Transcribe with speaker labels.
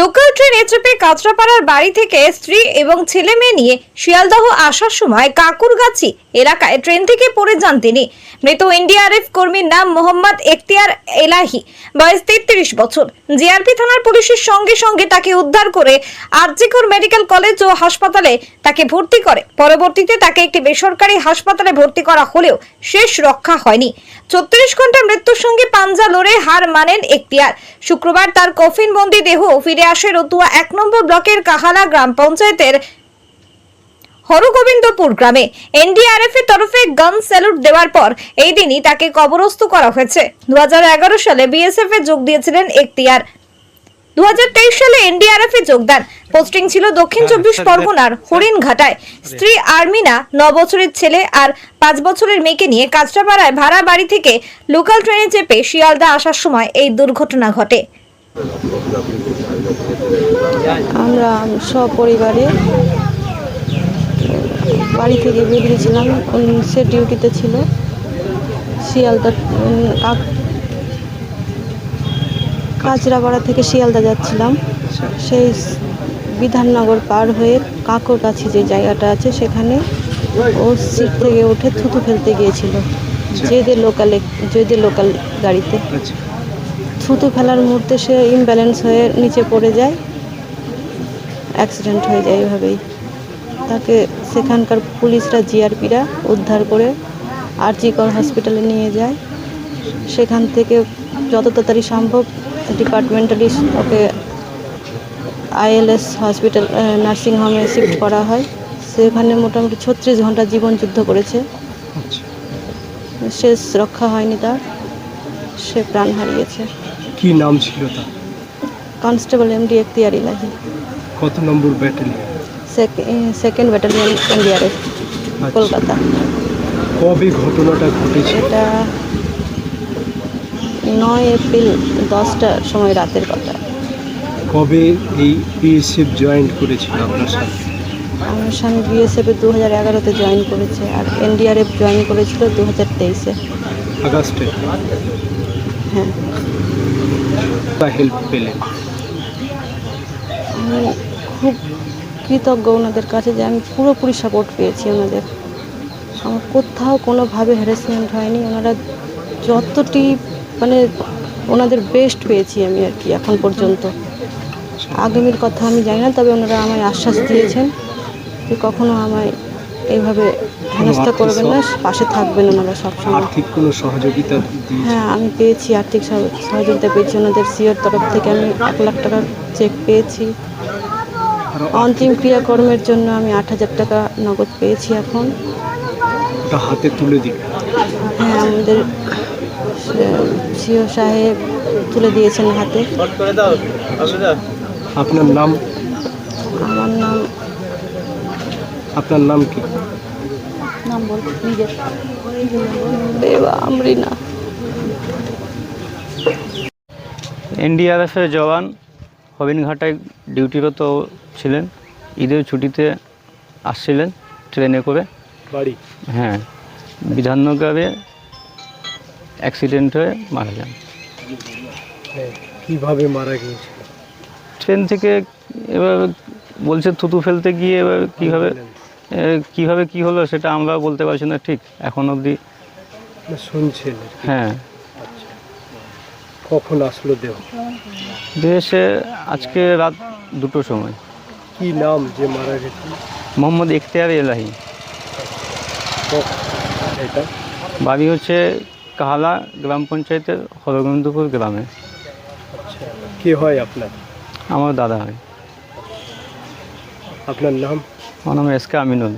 Speaker 1: Local ট্রেনে চেপে কাঁচরাপাড়ার বাড়ি থেকে স্ত্রী এবং ছেলে মেয়ে নিয়ে শিয়ালদহ আসার সময় কাকুরগাছি এলাকায় ট্রেন থেকে পড়ে যান তিনি। মৃত এনডিআরএফ কর্মীর নাম মোহাম্মদ এখতিয়ার এলাহি। বয়স তেত্রিশ বছর। জিআরপি থানার পুলিশের সঙ্গে সঙ্গে তাকে উদ্ধার করে আরজিকর মেডিকেল কলেজ ও হাসপাতালে তাকে ভর্তি করে। পরবর্তীতে তাকে একটি বেসরকারি হাসপাতালে ভর্তি করা হলেও শেষ রক্ষা হয়নি। ছত্রিশ ঘণ্টা মৃত্যুর সঙ্গে পাঞ্জা লড়ে হার মানেন এখতিয়ার। শুক্রবার তার কফিন বন্দি দেহ ফিরে আসে রতুয়া এক নম্বর ব্লকের কাহালা গ্রাম পঞ্চায়েতের হরগোবিন্দপুর গ্রামে। এনডিআরএফ এর তরফে গান স্যালুট দেওয়ার পর এই দিনই তাকে কবরস্থ করা হয়েছে। দু হাজার এগারো সালে বিএসএফ এ যোগ দিয়েছিলেন এখতিয়ার। দু সালে এনডিআরএফ এ যোগদান। পোস্টিং ছিল দক্ষিণ চব্বিশ পরগনার হরিণঘাটায় স্ত্রী আর্মিনা ন বছরের ছেলে আর পাঁচ বছরের মেয়েকে নিয়ে কাঁচরাপাড়ায় ভাড়া বাড়ি থেকে লোকাল ট্রেনে চেপে শিয়ালদা আসার সময় এই দুর্ঘটনা ঘটে।
Speaker 2: আমরা সপরিবারে বাড়ি থেকে বেরিয়েছিলাম। সে ডিউটিতে ছিল। শিয়ালদা কাঁচরাপাড়া থেকে শিয়ালদা যাচ্ছিলাম। সেই বিধাননগর পার হয়ে কাকর কাছে যে জায়গাটা আছে, সেখানে ও সিট থেকে উঠে থুতু ফেলতে গিয়েছিল। যেদের লোকালে যেদের লোকাল গাড়িতে। থুতু ফেলার মুহূর্তে সে ইমব্যালেন্স হয়ে নিচে পড়ে যায়। অ্যাক্সিডেন্ট হয়ে যায় এভাবেই। তাকে সেখানকার পুলিশরা জিআরপিরা উদ্ধার করে আরজিকর হসপিটালে নিয়ে যায়। সেখান থেকে যত তাড়াতাড়ি সম্ভব ডিপার্টমেন্টালি ওকে আইএলএস হসপিটাল নার্সিংহোমে শিফট করা হয়। সেখানে মোটামুটি ছত্রিশ ঘণ্টা জীবন যুদ্ধ করেছে। শেষ রক্ষা হয়নি তার। সে প্রাণ হারিয়েছে।
Speaker 3: কি নাম ছিল তার?
Speaker 2: Constable MD Ekhtiar Elahi.
Speaker 3: কত number battalion
Speaker 2: second battalion NDRF Kolkata.
Speaker 3: কবে ঘটনাটা ঘটেছে?
Speaker 2: এটা নয় এপ্রিল দশটার সময় রাতের কথা।
Speaker 3: কবে এই বিএসএফ জয়েন করেছিল আপনার সাথে
Speaker 2: আমার স্বামী বিএসএফে দু হাজার এগারোতে জয়েন করেছে আর এনডিআরএফ জয়েন করেছিল দু হাজার তেইশে।
Speaker 3: আগস্টে?
Speaker 2: হ্যাঁ।
Speaker 3: হেল্প পেলেন
Speaker 2: আমি খুব কৃতজ্ঞ ওনাদের কাছে যে আমি পুরোপুরি সাপোর্ট পেয়েছি ওনাদের। আমার কোথাও কোনোভাবে হ্যারাসমেন্ট হয়নি। ওনারা যতটি মানে ওনাদের বেস্ট পেয়েছি আমি আর কি এখন পর্যন্ত। আগামীর কথা আমি জানি না তবে ওনারা আমায় আশ্বাস দিয়েছেন যে কখনো আমায় এইভাবে হেনস্থা করবেন না পাশে থাকবেন ওনারা সবসময়।
Speaker 3: আর্থিক কোনো সহযোগিতা
Speaker 2: হ্যাঁ আমি পেয়েছি আর্থিক সহযোগিতা পেয়েছি ওনাদের সিওর তরফ থেকে আমি এক লাখ টাকার চেক পেয়েছি। অন্তিম ক্রিয়াকর্মের জন্য আমি আট হাজার টাকা নগদ পেয়েছি এখন।
Speaker 3: হাতে তুলে দিবে
Speaker 2: হ্যাঁ আমাদের সিও সাহেব তুলে দিয়েছেন হাতে।
Speaker 3: আপনার নাম?
Speaker 2: আমার নাম
Speaker 3: আপনার নাম কি?
Speaker 2: নাম বল নিজের। দেবা আমরিনা।
Speaker 4: এনডিআরএফের জওয়ান হবিনঘাটায় ডিউটিরত ছিলেন। ঈদের ছুটিতে আসছিলেন ট্রেনে করে।
Speaker 3: বাড়ি?
Speaker 4: হ্যাঁ। বিধাননগরে অ্যাক্সিডেন্ট হয়ে মারা যান।
Speaker 3: কীভাবে মারা গিয়েছে
Speaker 4: ট্রেন থেকে এবার বলছে থুতু ফেলতে গিয়ে এবার কীভাবে কীভাবে কী হলো সেটা আমরা বলতে পারছি না ঠিক এখন অবধি।
Speaker 3: শুনছেন
Speaker 4: হ্যাঁ।
Speaker 3: কখন আসলো দেহ?
Speaker 4: দেশে আজকে রাত দুটো সময়।
Speaker 3: কি নাম যে মারা গেছে?
Speaker 4: মোহাম্মদ ইখতিয়ার এলাহি।
Speaker 3: এটা?
Speaker 4: বাড়ি হচ্ছে কাহালা গ্রাম পঞ্চায়েতের হরগোবিন্দপুর গ্রামে।
Speaker 3: কি হয় আপনার?
Speaker 4: আমার দাদা হয়।
Speaker 3: আপনার নাম?
Speaker 4: আমার নাম এস কে আমিনুল।